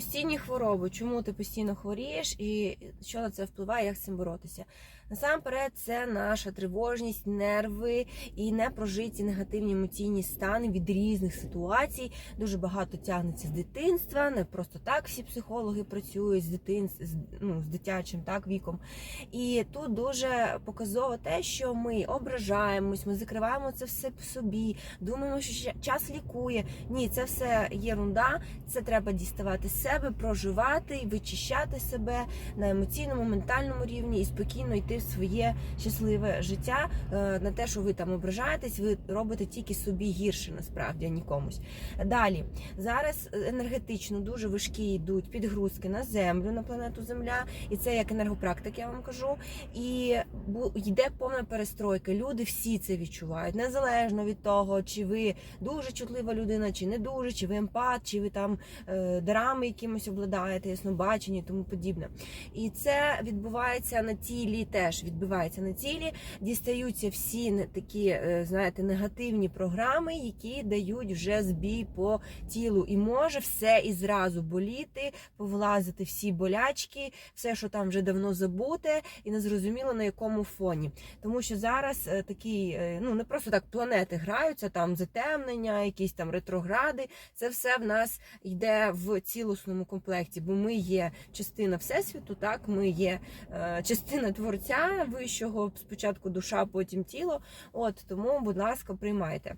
Постійні хвороби, чому ти постійно хворієш і що на це впливає, як з цим боротися? Насамперед, це наша тривожність, нерви і непрожиті негативні емоційні стани від різних ситуацій. Дуже багато тягнеться з дитинства. Не просто так всі психологи працюють з дитинств, з, ну, з дитячим так віком. І тут дуже показово те, що ми ображаємось, ми закриваємо це все в собі, думаємо, що час лікує. Ні, це все єрунда. Це треба діставати з себе, проживати і вичищати себе на емоційному, ментальному рівні і спокійно йти в своє щасливе життя. Е, На те, що ви там ображаєтесь, ви робите тільки собі гірше, насправді, а нікомусь. Далі зараз енергетично дуже важкі йдуть підгрузки на землю, на планету Земля, і це як енергопрактик, я вам кажу. І йде повна перестройка. Люди всі це відчувають, незалежно від того, чи ви дуже чутлива людина, чи не дуже, чи ви емпат, чи ви там е, дарами якимось обладаєте, яснобачення і тому подібне. І це відбувається на тілі, теж відбувається на тілі. Дістаються всі такі, е, знаєте, негативні програми, які дають вже збій по тілу. І може все і зразу боліти, повлазити всі болячки, все, що там вже давно забуте, і не зрозуміло на якому фоні. Тому що зараз е, такий, е, ну не просто так планети граються, там затемнення, якісь там ретрогради. Це все в нас йде в цілісному комплекті, бо ми є частина всесвіту, так ми є е, частина творця вищого, спочатку душа, потім тіло. От тому, будь ласка, приймайте.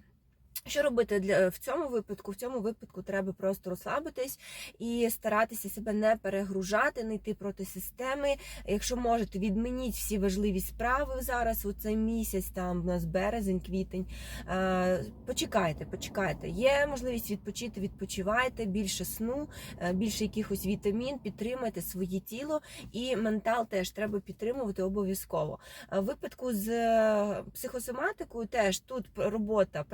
Що робити для в цьому випадку? В цьому випадку треба просто розслабитись і старатися себе не перегружати, не йти проти системи. Якщо можете, відмініть всі важливі справи зараз. У цей місяць, там у нас березень, квітень. Е, Почекайте, почекайте. Є можливість відпочити, відпочивайте, більше сну, е, більше якихось вітамін, підтримайте своє тіло і ментал теж треба підтримувати обов'язково. Е, В випадку з е, психосоматикою теж тут робота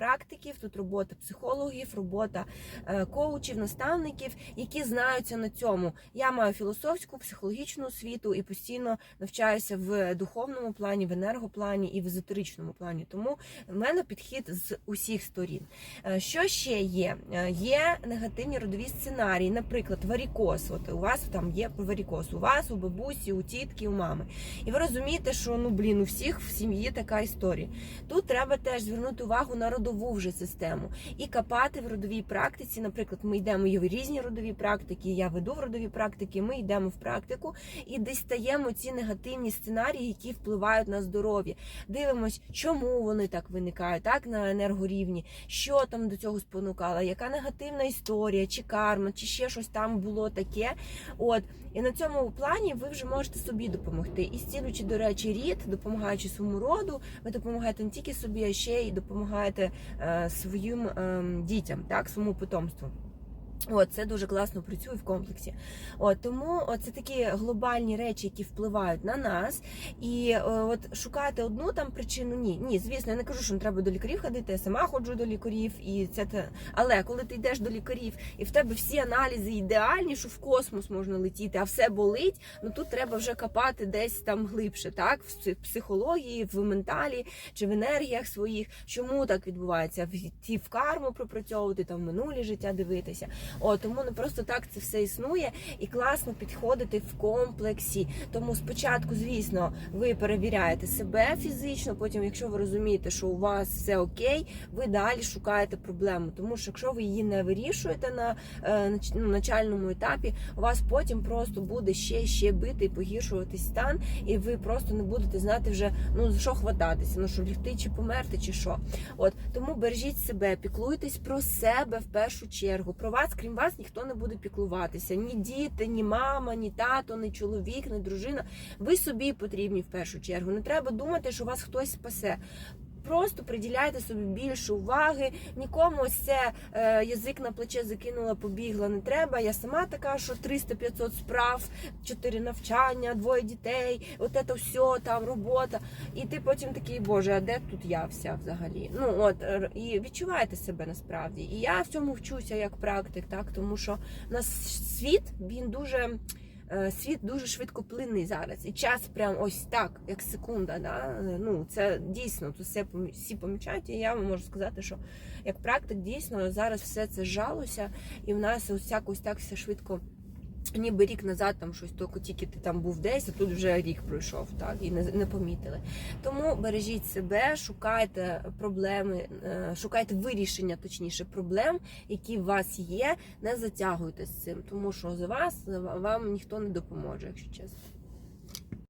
практиків, тут робота психологів, робота е, коучів, наставників, які знаються на цьому. Я маю філософську, психологічну освіту і постійно навчаюся в духовному плані, в енергоплані і в езотеричному плані. Тому в мене підхід з усіх сторін. Е, Що ще є? Е, Є негативні родові сценарії, наприклад, варікоз. От у вас там є варікоз, у вас, у бабусі, у тітки, у мами. І ви розумієте, що ну блін, у всіх в сім'ї така історія. Тут треба теж звернути увагу на родову вже систему і копати в родовій практиці. Наприклад, ми йдемо і в різні родові практики. Я веду в родові практики. Ми йдемо в практику і дістаємо ці негативні сценарії, які впливають на здоров'я. Дивимось, чому вони так виникають, так на енергорівні, що там до цього спонукало, яка негативна історія, чи карма, чи ще щось там було таке. От і на цьому плані ви вже можете собі допомогти. І зцілюючи, до речі, рід, допомагаючи своєму роду, ви допомагаєте не тільки собі, а ще й допомагаєте е, своїм ем, дітям, так, своєму потомству. От, це дуже класно працює в комплексі. От тому це такі глобальні речі, які впливають на нас. І е, от шукати одну там причину. Ні, ні, звісно, я не кажу, що не треба до лікарів ходити. Я сама ходжу до лікарів, і це те. Але коли ти йдеш до лікарів, і в тебе всі аналізи ідеальні, що в космос можна летіти, а все болить. Ну тут треба вже копати десь там глибше, так в в психології, в менталі чи в енергіях своїх. Чому так відбувається? В ті в карму пропрацьовувати, там в минулі життя дивитися. О, тому не просто так це все існує і класно підходити в комплексі. Тому спочатку, звісно, ви перевіряєте себе фізично. Потім, якщо ви розумієте, що у вас все окей, ви далі шукаєте проблему. Тому що якщо ви її не вирішуєте на е, ну, начальному етапі, у вас потім просто буде ще ще бити і погіршуватись стан, і ви просто не будете знати вже ну за що хвататися, ну що лягти чи померти, чи що. От тому бережіть себе, піклуйтесь про себе в першу чергу. Про вас, крім вас, ніхто не буде піклуватися. Ні діти, ні мама, ні тато, ні чоловік, ні дружина. Ви собі потрібні в першу чергу. Не треба думати, що вас хтось спасе. Просто приділяйте собі більше уваги. Нікому це е, язик на плече закинула, побігла. Не треба. Я сама така, що 300-500 справ, 4 навчання, двоє дітей, от це все там робота. І ти потім такий, боже, а де тут я вся взагалі? Ну от і відчуваєте себе насправді. І я в цьому вчуся як практик, так тому що у нас світ він дуже. Е, Світ дуже швидкоплинний зараз, і час прям ось так, як секунда. Да? Ну це дійсно тут все всі помічають. І я вам можу сказати, що як практик дійсно зараз все це жалося, і в нас ось так ось так все швидко Ніби рік назад там щось тільки тільки ти там був десь, а тут вже рік пройшов, так і не, не помітили. Тому бережіть себе, шукайте проблеми, е, шукайте вирішення, точніше, проблем, які у вас є. Не затягуйте з цим, тому що за вас вам ніхто не допоможе, якщо чесно.